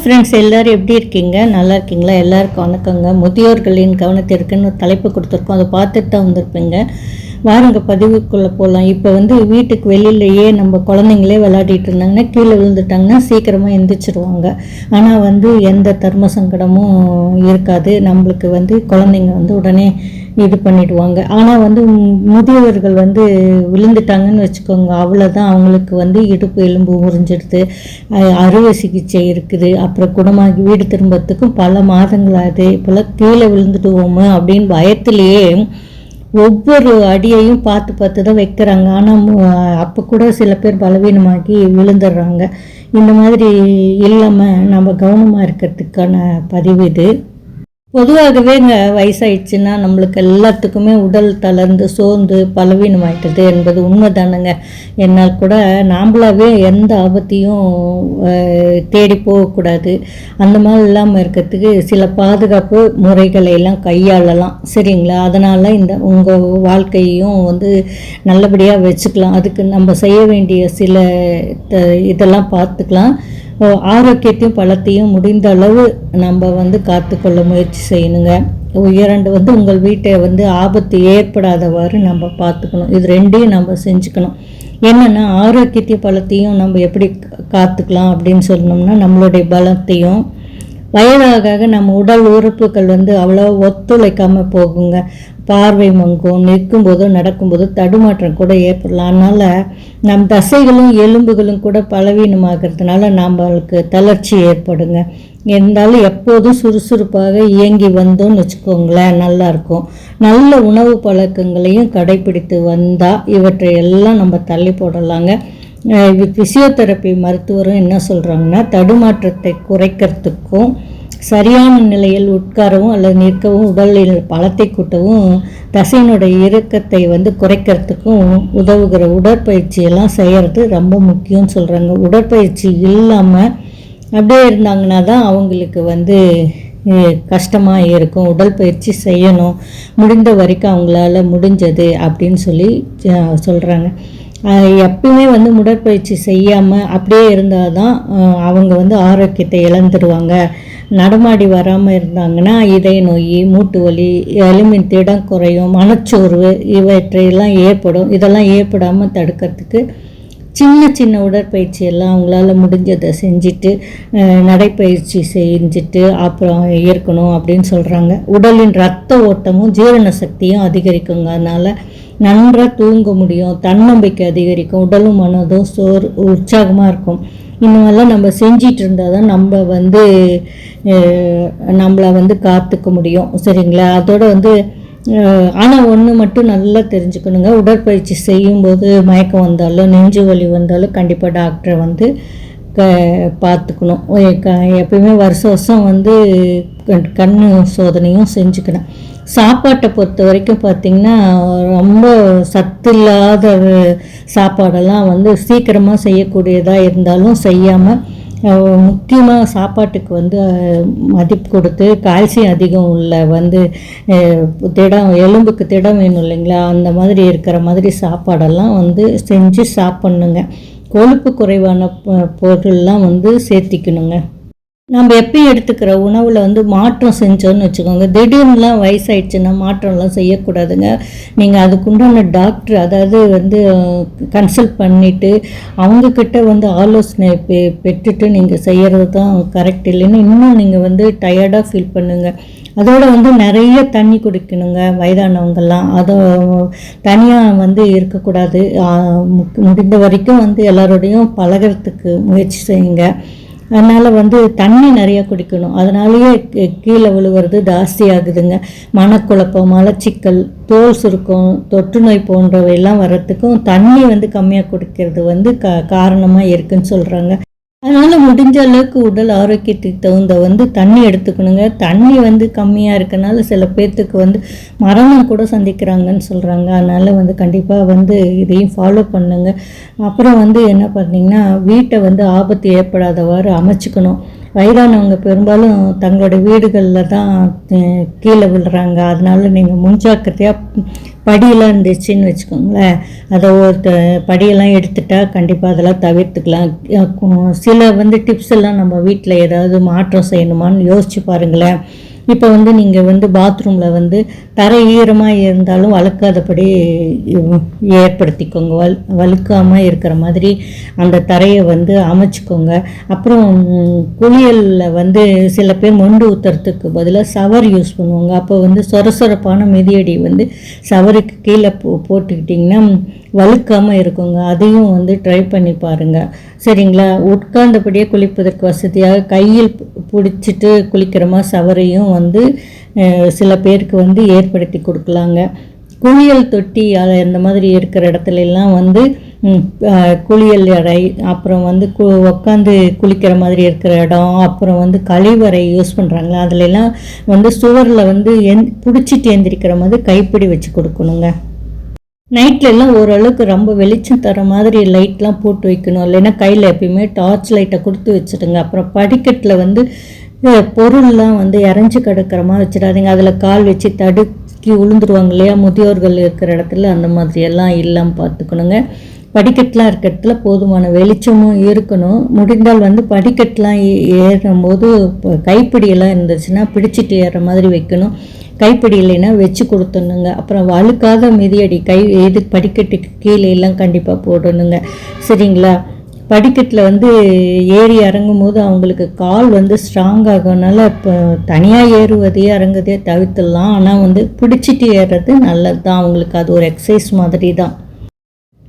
Friends எல்லோரும் எப்படி இருக்கீங்க? நல்லா இருக்கீங்களா? எல்லாருக்கும் வணக்கங்க. முதியோர்களின் கவனத்திற்குன்னு தலைப்பு கொடுத்துருக்கோம். அதை பார்த்துட்டு தான் வந்திருப்பீங்க. வாருங்க பதிவுக்குள்ளே போகலாம் இப்போ வந்து வீட்டுக்கு வெளியிலேயே நம்ம குழந்தைங்களே விளையாடிட்டு இருந்தாங்கன்னா கீழே விழுந்துட்டாங்கன்னா சீக்கிரமாக எந்திரிச்சிருவாங்க. ஆனால் வந்து எந்த தர்ம சங்கடமும் இருக்காது. நம்மளுக்கு வந்து குழந்தைங்க வந்து உடனே இது பண்ணிடுவாங்க. ஆனால் வந்து முதியவர்கள் வந்து விழுந்துட்டாங்கன்னு வச்சுக்கோங்க. அவ்வளோதான் அவங்களுக்கு வந்து இடுப்பு எலும்பு முறிஞ்சிடுது அறுவை சிகிச்சை இருக்குது. அப்புறம் குணமாகி வீடு திரும்புறதுக்கும் பல மாதங்களாது ஆகுது இப்போல்லாம் கீழே விழுந்துடுவோமோ அப்படின்னு பயத்திலேயே ஒவ்வொரு அடியையும் பார்த்து பார்த்து தான் வைக்கிறாங்க ஆனால் அப்போ கூட சில பேர் பலவீனமாகி விழுந்துடுறாங்க. இந்த மாதிரி இல்லாமல் நம்ம கவனமாக இருக்கிறதுக்கான பதிவு இது. பொதுவாகவே இந்த வயசாயிடுச்சுன்னா நம்மளுக்கு எல்லாத்துக்குமே உடல் தளர்ந்து சோர்ந்து பலவீனமாயிட்டது என்பது உண்மை தானுங்க என்னால் கூட நாம்பளாவே எந்த ஆபத்தையும் தேடி போகக்கூடாது. அந்த மாதிரி இல்லாமல் இருக்கிறதுக்கு சில பாதுகாப்பு முறைகளை எல்லாம் கையாளலாம். சரிங்களா? அதனால் இந்த உங்கள் வாழ்க்கையையும் வந்து நல்லபடியாக வச்சுக்கலாம். அதுக்கு நம்ம செய்ய வேண்டிய சில த- இதெல்லாம் பார்த்துக்கலாம். ஆரோக்கியத்தையும் பலத்தையும் முடிந்த அளவு நம்ம வந்து காத்துக்கொள்ள முயற்சி செய்யணுங்க. உயரண்டு இரண்டு வந்து உங்கள் வீட்டை வந்து ஆபத்து ஏற்படாதவாறு நம்ம பார்த்துக்கணும். இது ரெண்டையும் நம்ம செஞ்சுக்கணும். என்னென்னா ஆரோக்கியத்தையும் பலத்தையும் நம்ம எப்படி காத்துக்கலாம் அப்படின்னு சொன்னோம்னா நம்மளுடைய பலத்தையும் வயதாக நம்ம உடல் உறுப்புகள் வந்து அவ்வளோ ஒத்துழைக்காமல் போகுங்க. பார்வை மங்கும் நிற்கும்போதோ நடக்கும்போதோ தடுமாற்றம் கூட ஏற்படலாம். அதனால் நம் தசைகளும் எலும்புகளும் கூட பலவீனமாகிறதுனால நம்மளுக்கு தளர்ச்சி ஏற்படுங்க. இருந்தாலும் எப்போதும் சுறுசுறுப்பாக இயங்கி வந்தோம்னு வச்சுக்கோங்களேன் நல்லா இருக்கும் நல்ல உணவு பழக்கங்களையும் கடைபிடித்து வந்தால் இவற்றை எல்லாம் நம்ம தள்ளி போடலாங்க. ஃபிசியோதெரப்பி மருத்துவரும் என்ன சொல்கிறாங்கன்னா தடுமாற்றத்தை குறைக்கிறதுக்கும் சரியான நிலையில் உட்காரவும் அல்லது நிற்கவும் உடலில் பலத்தை கூட்டவும் தசையினுடைய இறுக்கத்தை வந்து குறைக்கிறதுக்கும் உதவுகிற உடற்பயிற்சியெல்லாம் செய்கிறது ரொம்ப முக்கியம்னு சொல்கிறாங்க உடற்பயிற்சி இல்லாமல் அப்படியே இருந்தாங்கன்னா தான் அவங்களுக்கு வந்து கஷ்டமாக இருக்கும். உடல் பயிற்சி செய்யணும். முடிந்த வரைக்கும் அவங்களால முடிஞ்சது அப்படின்னு சொல்லி சொல்கிறாங்க எப்பயுமே வந்து உடற்பயிற்சி செய்யாமல் அப்படியே இருந்தால் தான் அவங்க வந்து ஆரோக்கியத்தை இழந்துருவாங்க. நடமாடி வராமல் இருந்தாங்கன்னா இதய நோய் மூட்டு வலி எலும்பின் திடம் குறையும் மனச்சோர்வு இவற்றையெல்லாம் ஏற்படும். இதெல்லாம் ஏற்படாமல் தடுக்கிறதுக்கு சின்ன சின்ன உடற்பயிற்சி எல்லாம் அவங்களால முடிஞ்சதை செஞ்சுட்டு நடைப்பயிற்சி செஞ்சுட்டு அப்புறம் இருக்கணும் அப்படின்னு சொல்கிறாங்க உடலின் ரத்த ஓட்டமும் ஜீரண சக்தியும் அதிகரிக்குங்க அதனால் நன்றாக தூங்க முடியும் தன்னம்பிக்கை அதிகரிக்கும் உடலும் மனதும் சோர் உற்சாகமாக இருக்கும். இந்த மாதிரிலாம் நம்ம செஞ்சிட்டு இருந்தால் தான் நம்ம வந்து நம்மளை வந்து காத்துக்க முடியும். சரிங்களா? அதோட வந்து ஆனால் ஒன்று மட்டும் நல்லா தெரிஞ்சுக்கணுங்க. உடற்பயிற்சி செய்யும்போது மயக்கம் வந்தாலும் நெஞ்சு வலி வந்தாலும் கண்டிப்பாக டாக்டரை வந்து க பார்த்துக்கணும். க எப்பயுமே வருஷ வருஷம் வந்து கண் சோதனையும் செஞ்சுக்கணும். சாப்பாட்டை பொறுத்த வரைக்கும் பார்த்திங்கன்னா ரொம்ப சத்து இல்லாத சாப்பாடெல்லாம் வந்து சீக்கிரமாக செய்யக்கூடியதாக இருந்தாலும் செய்யாமல் முக்கியமாக சாப்பாட்டுக்கு வந்து மதிப்பு கொடுத்து கால்சியம் அதிகம் உள்ள வந்து திடம் எலும்புக்கு திடம் வேணும் இல்லைங்களா? அந்த மாதிரி இருக்கிற மாதிரி சாப்பாடெல்லாம் வந்து செஞ்சு சாப்பிட்ணுங்க. கொழுப்பு குறைவான பொருள்லாம் வந்து சேர்த்திக்கணுங்க. நம்ம எப்பயும் எடுத்துக்கிற உணவில் வந்து மாற்றம் செஞ்சோன்னு வச்சுக்கோங்க. திடீர்னுலாம் வயசாயிடுச்சுன்னா மாற்றம்லாம் செய்யக்கூடாதுங்க. நீங்கள் அதுக்குண்டான டாக்டர் அதாவது வந்து கன்சல்ட் பண்ணிவிட்டு அவங்கக்கிட்ட வந்து ஆலோசனை பெ பெற்றுட்டு நீங்கள் செய்கிறது தான் கரெக்ட். இல்லைன்னா இன்னும் நீங்கள் வந்து டயர்டாக ஃபீல் பண்ணுங்கள் அதோட வந்து நிறைய தண்ணி குடிக்கணுங்க வயதானவங்கெல்லாம். அதை தனியாக வந்து இருக்கக்கூடாது. முடிந்த வரைக்கும் வந்து எல்லாரோடையும் பழகிறதுக்கு முயற்சி செய்யுங்க. அதனால் வந்து தண்ணி நிறைய குடிக்கணும். அதனாலேயே கீ- கீழே விழுவுறது ஜாஸ்தி ஆகுதுங்க. மனக்குழப்பம் மலச்சிக்கல் தோல் சுருக்கம் தொற்று நோய் போன்றவை எல்லாம் வர்றதுக்கும் தண்ணி வந்து கம்மியாக குடிக்கிறது வந்து க காரணமாக இருக்குன்னு சொல்கிறாங்க அதனால் முடிஞ்ச அளவுக்கு உடல் ஆரோக்கியத்துக்கு தகுந்த வந்து தண்ணி எடுத்துக்கணுங்க. தண்ணி வந்து கம்மியாக இருக்கனால சில பேர்த்துக்கு வந்து மரணம் கூட சந்திக்கிறாங்கன்னு சொல்கிறாங்க அதனால் வந்து கண்டிப்பாக வந்து இதையும் ஃபாலோ பண்ணுங்க. அப்புறம் வந்து என்ன பண்ணிங்கன்னா வீட்டை வந்து ஆபத்து ஏற்படாதவாறு அமைச்சுக்கணும். வயதானவங்க பெரும்பாலும் தங்களோட வீடுகளில் தான் கீழே விழுறாங்க. அதனால நீங்கள் முன்ஜாக்கிரதையாக படியெல்லாம் இருந்துச்சுன்னு வச்சுக்கோங்களேன். அதை ஒரு படியெல்லாம் எடுத்துட்டா கண்டிப்பாக அதெல்லாம் தவிர்த்துக்கலாம். சில வந்து டிப்ஸ் எல்லாம் நம்ம வீட்டில் ஏதாவது மாற்றம் செய்யணுமான்னு யோசிச்சு பாருங்களேன். இப்போ வந்து நீங்கள் வந்து பாத்ரூமில் வந்து தரை ஈரமாக இருந்தாலும் வளர்க்காதபடி ஏற்படுத்திக்கோங்க. வல் வழுக்காமல் இருக்கிற மாதிரி அந்த தரையை வந்து அமைச்சுக்கோங்க. அப்புறம் குளியலில் வந்து சில பேர் மொண்டு ஊற்றுறதுக்கு பதிலாக சவர் யூஸ் பண்ணுவாங்க. அப்போ வந்து சொரசொரப்பான மிதியடி வந்து சவருக்கு கீழே போ போட்டுக்கிட்டிங்கன்னா வழுக்காமல் இருக்குங்க. அதையும் வந்து ட்ரை பண்ணி பாருங்கள் சரிங்களா? உட்கார்ந்தபடியே குளிப்பதற்கு வசதியாக கையில் பிடிச்சிட்டு குளிக்கிறமா சவரையும் வந்து சில பேருக்கு வந்து ஏற்படுத்தி கொடுக்கலாங்க. குளியல் தொட்டி அது இந்த மாதிரி இருக்கிற இடத்துலலாம் வந்து குளியல் அறை அப்புறம் வந்து கு உட்காந்து குளிக்கிற மாதிரி இருக்கிற இடம் அப்புறம் வந்து கழிவறை யூஸ் பண்ணுறாங்களா அதுலெல்லாம் வந்து சுவரில் வந்து எந் பிடிச்சிட்டு எந்திரிக்கிற மாதிரி கைப்பிடி வச்சு கொடுக்கணுங்க. நைட்லெல்லாம் ஓரளவுக்கு ரொம்ப வெளிச்சம் தர மாதிரி லைட்லாம் போட்டு வைக்கணும். இல்லைன்னா கையில் எப்பயுமே டார்ச் லைட்டை கொடுத்து வச்சுடுங்க. அப்புறம் படிக்கட்டில் வந்து பொருள்லாம் வந்து இறஞ்சி கிடக்கிற மாதிரி வச்சிடாதீங்க. அதில் கால் வச்சு தடுக்கி விழுந்துருவாங்க இல்லையா? முதியோர்கள் இருக்கிற இடத்துல அந்த மாதிரியெல்லாம் இல்லாமல் பார்த்துக்கணுங்க. படிக்கட்டுலாம் இருக்க இடத்துல போதுமான வெளிச்சமும் இருக்கணும். முடிந்தால் வந்து படிக்கட்டெலாம் ஏ- ஏறும்போது இப்போ கைப்பிடியெல்லாம் இருந்துச்சுன்னா பிடிச்சிட்டு ஏற மாதிரி வைக்கணும். கைப்பிடி இல்லைன்னா வச்சு கொடுத்துடணுங்க. அப்புறம் வழுக்காத மிதியடி கை எது படிக்கட்டுக்கு கீழே எல்லாம் கண்டிப்பாக போடணுங்க. சரிங்களா? படிக்கட்டில் வந்து ஏறி இறங்கும் போது அவங்களுக்கு கால் வந்து ஸ்ட்ராங் ஆகனால இப்போ தனியாக ஏறுவதே இறங்குதே தவிர்த்துடலாம். ஆனால் வந்து பிடிச்சிட்டு ஏறுறது நல்லது தான் அவங்களுக்கு அது ஒரு எக்ஸசைஸ் மாதிரி தான்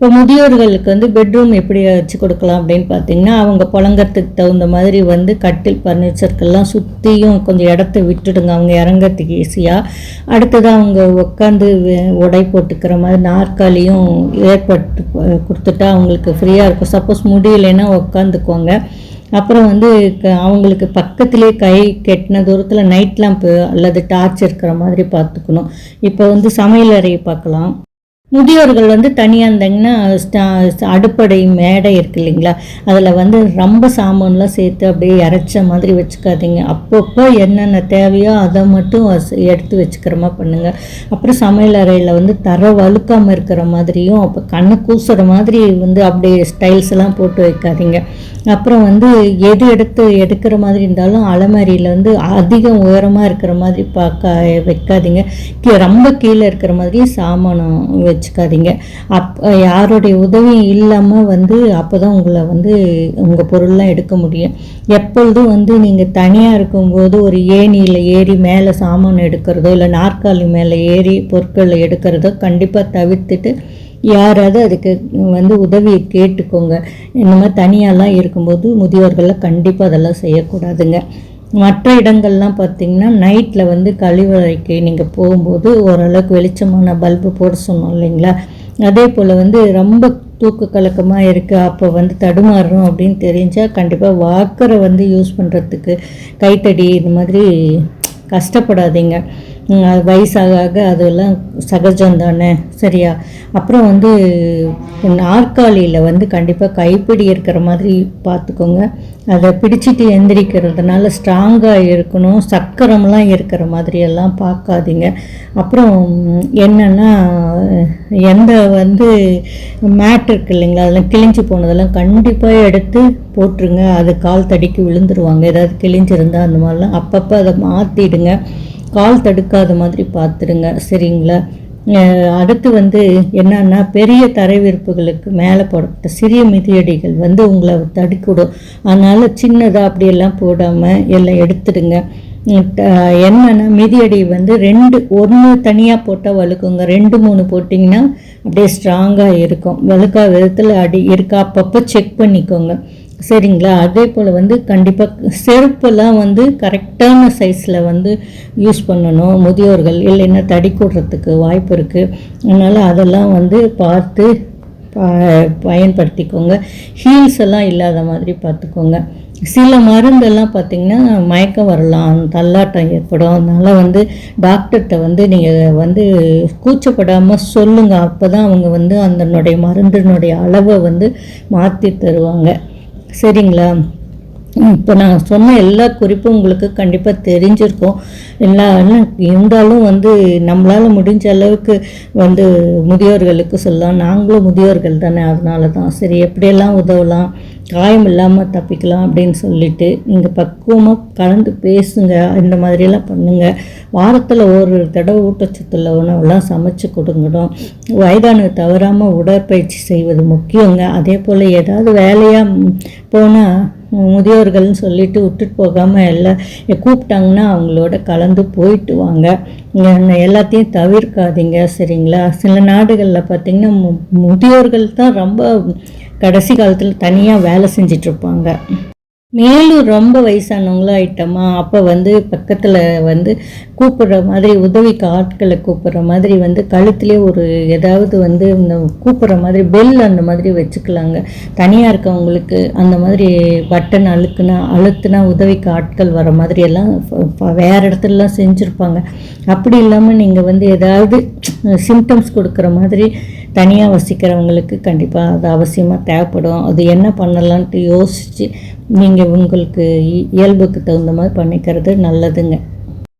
இப்போ முதியோர்களுக்கு வந்து பெட்ரூம் எப்படி வச்சு கொடுக்கலாம் அப்படின்னு பார்த்தீங்கன்னா அவங்க புழங்கறதுக்கு தகுந்த மாதிரி வந்து கட்டில் பர்னிச்சர்க்கெல்லாம் சுற்றியும் கொஞ்சம் இடத்த விட்டுடுங்க. அவங்க இறங்கிறதுக்கு ஈஸியாக அடுத்தது அவங்க உட்காந்து உடை போட்டுக்கிற மாதிரி நாற்காலியும் ஏற்பட்டு கொடுத்துட்டா அவங்களுக்கு ஃப்ரீயாக இருக்கும். சப்போஸ் முடியலைன்னா உட்காந்துக்குவாங்க அப்புறம் வந்து க- அவங்களுக்கு பக்கத்திலே கை கெட்டின தூரத்தில் நைட் லேம்ப்பு அல்லது டார்ச் இருக்கிற மாதிரி பார்த்துக்கணும். இப்போ வந்து சமையல் அறையை பார்க்கலாம். முதியோர்கள் வந்து தனியாக இருந்தாங்கன்னா ஸ்டா- அடுப்படை மேடை இருக்கு இல்லைங்களா? அதில் வந்து ரொம்ப சாமான்லாம் சேர்த்து அப்படியே இறைச்ச மாதிரி வச்சுக்காதீங்க. அப்பப்போ என்னென்ன தேவையோ அதை மட்டும் எடுத்து வச்சுக்கிறமா பண்ணுங்கள் அப்புறம் சமையல் அறையில் வந்து தர வழுக்காமல் இருக்கிற மாதிரியும் அப்போ கண்ணு கூசுகிற மாதிரி வந்து அப்படியே ஸ்டைல்ஸ் எல்லாம் போட்டு வைக்காதீங்க. அப்புறம் வந்து எது எடுத்து எடுக்கிற மாதிரி இருந்தாலும் அலமாரியில் வந்து அதிகம் உயரமாக இருக்கிற மாதிரி பார்க்க வைக்காதீங்க. ரொம்ப கீழே இருக்கிற மாதிரி சாமானம் வச்சுக்காதீங்க. அப் யாருடைய உதவியும் இல்லாமல் வந்து அப்போ தான் உங்களை வந்து உங்கள் பொருள்லாம் எடுக்க முடியும். எப்பொழுதும் வந்து நீங்கள் தனியாக இருக்கும்போது ஒரு ஏணியில் ஏறி மேலே சாமான் எடுக்கிறதோ இல்லை நாற்காலி மேலே ஏறி பொருட்களை எடுக்கிறதோ கண்டிப்பாக தவிர்த்துட்டு யாராவது அதுக்கு வந்து உதவியை கேட்டுக்கோங்க. இந்த மாதிரி தனியாலாம் இருக்கும்போது முதியோர்களை கண்டிப்பாக அதெல்லாம் செய்யக்கூடாதுங்க. மற்ற இடங்கள்லாம் பார்த்தீங்கன்னா நைட்டில் வந்து கழிவறைக்கு நீங்கள் போகும்போது ஓரளவுக்கு வெளிச்சமான பல்பு போட சொன்னோம் இல்லைங்களா? அதே போல் வந்து ரொம்ப தூக்கு கலக்கமாக இருக்குது அப்போ வந்து தடுமாறுறோம் அப்படின்னு தெரிஞ்சால் கண்டிப்பாக வாக்கரை வந்து யூஸ் பண்ணுறதுக்கு கைத்தடி இது மாதிரி கஷ்டப்படாதீங்க. வயசாக ஆக அதெல்லாம் சகஜம் தானே? சரியா? அப்புறம் வந்து நாற்காலியில் வந்து கண்டிப்பாக கைப்பிடி இருக்கிற மாதிரி பார்த்துக்கோங்க அதை பிடிச்சிட்டு எந்திரிக்கிறதுனால ஸ்ட்ராங்காக இருக்கணும். சக்கரம்லாம் இருக்கிற மாதிரியெல்லாம் பார்க்காதீங்க அப்புறம் என்னென்னா எந்த வந்து மேட் இருக்கு இல்லைங்களா? அதெல்லாம் கிழிஞ்சு போனதெல்லாம் கண்டிப்பாக எடுத்து போட்டுருங்க. அது கால் தடிக்கு விழுந்துருவாங்க. ஏதாவது கிழிஞ்சிருந்தால் அந்த மாதிரிலாம் அப்பப்போ அதை மாற்றிடுங்க கால் தடுக்காத மாதிரி பார்த்துருங்க சரிங்களா? அடுத்து வந்து என்னன்னா பெரிய தரைவிருப்புகளுக்கு மேலே போடப்பட்ட சிறிய மிதியடிகள் வந்து உங்களை தடுக்கிடும். அதனால் சின்னதாக அப்படியெல்லாம் போடாமல் எல்லாம் எடுத்துடுங்க. என்னன்னா மிதியடி வந்து ரெண்டு ஒன்று தனியாக போட்டால் வழுக்குங்க. ரெண்டு மூணு போட்டிங்கன்னா அப்படியே ஸ்ட்ராங்காக இருக்கும். வழுக்கா விதத்தில் அடி இருக்கா அப்பப்போ செக் பண்ணிக்கோங்க. சரிங்களா? அதே போல் வந்து கண்டிப்பாக செருப்பெல்லாம் வந்து கரெக்டான சைஸில் வந்து யூஸ் பண்ணணும். முதியோர்கள் இல்லைன்னா தடி கூடுறதுக்கு வாய்ப்பு இருக்குது அதனால் அதெல்லாம் வந்து பார்த்து ப- பயன்படுத்திக்கோங்க. ஹீல்ஸ் எல்லாம் இல்லாத மாதிரி பார்த்துக்கோங்க. சில மருந்தெல்லாம் பார்த்திங்கன்னா மயக்கம் வரலாம் தள்ளாட்டம் ஏற்படும். அதனால் வந்து டாக்டர்கிட்ட வந்து நீங்கள் வந்து கூச்சப்படாமல் சொல்லுங்கள் அப்போ தான் அவங்க வந்து அதனுடைய மருந்தினுடைய அளவை வந்து மாற்றி தருவாங்க. சரிங்களா? இப்போ நான் சொன்ன எல்லா குறிப்பும் உங்களுக்கு கண்டிப்பாக தெரிஞ்சிருக்கும். எல்லா இருந்தாலும் வந்து நம்மளால் முடிஞ்ச அளவுக்கு வந்து முதியோர்களுக்கு சொல்லலாம். நாங்களும் முதியோர்கள் தானே அதனால தான் சரி எப்படியெல்லாம் உதவலாம்? காயம் இல்லாமல் தப்பிக்கலாம் அப்படின்னு சொல்லிட்டு நீங்கள் பக்குவமாக கலந்து பேசுங்க இந்த மாதிரியெல்லாம் பண்ணுங்கள் வாரத்தில் ஒரு தடவை ஊட்டச்சத்துள்ள உணவெல்லாம் சமைச்சு கொடுங்கணும். வயதானது தவறாமல் உடற்பயிற்சி செய்வது முக்கியங்க. அதே போல் ஏதாவது வேலையாக போனால் முதியோர்கள்னு சொல்லிட்டு விட்டுட்டு போகாமல் எல்லாம் கூப்பிட்டாங்கன்னா அவங்களோட கலந்து போயிட்டு வாங்க. எல்லாத்தையும் தவிர்க்காதீங்க சரிங்களா? சில நாடுகளில் பார்த்திங்கன்னா மு முதியோர்கள் தான் ரொம்ப கடைசி காலத்தில் தனியாக வேலை செஞ்சிட்ருப்பாங்க மேலும் ரொம்ப வயசானவங்களும் ஆயிட்டோமா? அப்போ வந்து பக்கத்தில் வந்து கூப்பிடுற மாதிரி உதவிக்கு ஆட்களை கூப்பிடுற மாதிரி வந்து கழுத்துலேயே ஒரு ஏதாவது வந்து இந்த கூப்பிடுற மாதிரி பெல் அந்த மாதிரி வச்சுக்கலாங்க. தனியாக இருக்கவங்களுக்கு அந்த மாதிரி பட்டன் அழுக்குனா அழுத்துனா உதவிக்கு ஆட்கள் வர மாதிரி எல்லாம் வேறு இடத்துலலாம் செஞ்சுருப்பாங்க. அப்படி இல்லாமல் நீங்கள் வந்து ஏதாவது சிம்டம்ஸ் கொடுக்குற மாதிரி தனியாக வசிக்கிறவங்களுக்கு கண்டிப்பாக அது அவசியமாக தேவைப்படும். அது என்ன பண்ணலான்ட்டு யோசித்து நீங்கள் உங்களுக்கு இ- இயல்புக்கு தகுந்த மாதிரி பண்ணிக்கிறது நல்லதுங்க.